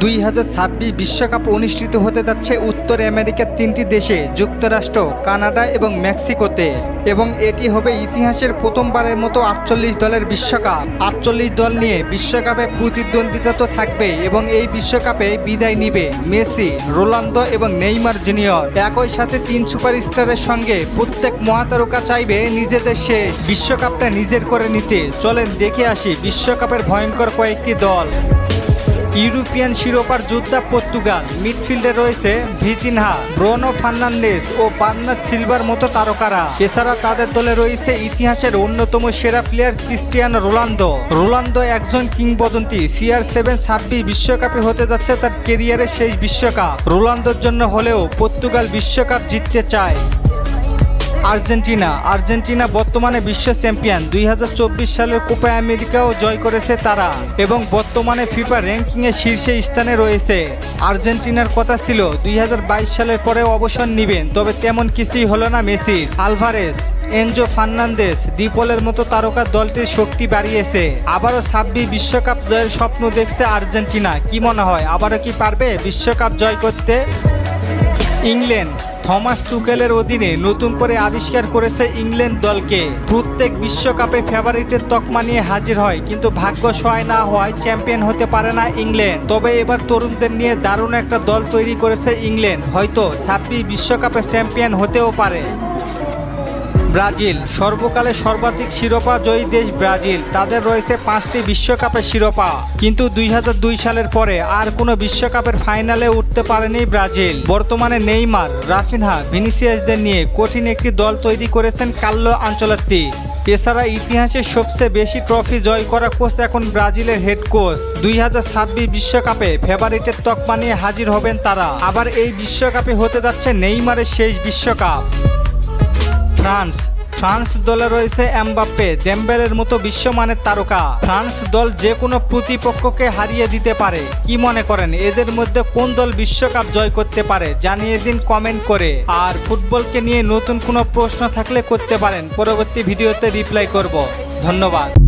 দুই হাজার ছাব্বিশ বিশ্বকাপ অনুষ্ঠিত হতে যাচ্ছে উত্তর আমেরিকার তিনটি দেশে, যুক্তরাষ্ট্র, কানাডা এবং মেক্সিকোতে। এবং এটি হবে ইতিহাসের প্রথমবারের মতো আটচল্লিশ দলের বিশ্বকাপ। আটচল্লিশ দল নিয়ে বিশ্বকাপে প্রতিদ্বন্দ্বিতা তো থাকবেই এবং এই বিশ্বকাপে বিদায় নিবে মেসি, রোনালদো এবং নেইমার জুনিয়র। একই সাথে তিন সুপারস্টারের সঙ্গে প্রত্যেক মহাতারকা চাইবে নিজেদের শেষ। বিশ্বকাপটা নিজের করে নিতে। চলেন দেখে আসি বিশ্বকাপের ভয়ঙ্কর কয়েকটি দল। ইউরোপিয়ান শিরোপার যোদ্ধা পর্তুগাল। মিডফিল্ডে রয়েছে ভিতিনহা, ব্রোনো ফার্নান্ডেস ও বার্নার সিলভার মতো তারকারা। এছাড়া তাদের দলে রয়েছে ইতিহাসের অন্যতম সেরা প্লেয়ার ক্রিস্টিয়ানো রোনালদো। রোনালদো একজন কিংবদন্তি, সিআর সেভেন ছাব্বিশ বিশ্বকাপে হতে যাচ্ছে তার কেরিয়ারের শেষ বিশ্বকাপ। রোনালদোর জন্য হলেও পর্তুগাল বিশ্বকাপ জিততে চায়। আর্জেন্টিনা। আর্জেন্টিনা বর্তমানে বিশ্ব চ্যাম্পিয়ন। দুই হাজার চব্বিশ সালের কোপা আমেরিকাও জয় করেছে তারা এবং বর্তমানে ফিফা র্যাঙ্কিংয়ে শীর্ষে স্থানে রয়েছে। আর্জেন্টিনার কথা ছিল দু হাজার বাইশ সালের পরে অবসর নেবেন, তবে তেমন কিছুই হলো না মেসির। আলভারেস এনজো ফার্নান্দেস ডিপলের মতো তারকা দলটির শক্তি বাড়িয়েছে। আবারও ছাব্বিশ বিশ্বকাপ জয়ের স্বপ্ন দেখছে আর্জেন্টিনা। কি মনে হয়, আবারও কি পারবে বিশ্বকাপ জয় করতে? ইংল্যান্ড থমাস তুকেলের অধীনে নতুন করে আবিষ্কার করেছে ইংল্যান্ড দলকে। প্রত্যেক বিশ্বকাপে ফেভারিটের তকমা নিয়ে হাজির হয়, কিন্তু ভাগ্য সহায় না হওয়ায় চ্যাম্পিয়ন হতে পারে না ইংল্যান্ড। তবে এবার তরুণদের নিয়ে দারুণ একটা দল তৈরি করেছে ইংল্যান্ড, হয়তো ছাব্বিশ বিশ্বকাপে চ্যাম্পিয়ন হতেও পারে। ব্রাজিল। সর্বকালে সর্বাধিক শিরোপা জয়ী দেশ ব্রাজিল। তাদের রয়েছে পাঁচটি বিশ্বকাপের শিরোপা। কিন্তু দুই হাজার দুই সালের পরে আর কোনো বিশ্বকাপের ফাইনালে উঠতে পারেনি ব্রাজিল। বর্তমানে নেইমার, রাফিনহা, ভিনিসিয়াসদের নিয়ে কঠিন একটি দল তৈরি করেছেন কাল্লো আঞ্চলাত্তি। এছাড়া ইতিহাসে সবচেয়ে বেশি ট্রফি জয় করা কোচ এখন ব্রাজিলের হেড কোচ। দুই বিশ্বকাপে ফেভারিটের তকমা নিয়ে হাজির হবেন তারা। আবার এই বিশ্বকাপে হতে যাচ্ছে নেইমারের শেষ বিশ্বকাপ। ফ্রান্স। ফ্রান্স দলে রয়েছে এমবাপ্পে ডেম্বেলের মতো বিশ্বমানের তারকা। ফ্রান্স দল যে কোনো প্রতিপক্ষকে হারিয়ে দিতে পারে। কি মনে করেন? এদের মধ্যে কোন দল বিশ্বকাপ জয় করতে পারে? জানিয়ে দিন কমেন্ট করে। আর ফুটবলকে নিয়ে নতুন কোনো প্রশ্ন থাকলে করতে পারেন। পরবর্তী ভিডিওতে রিপ্লাই করব। ধন্যবাদ।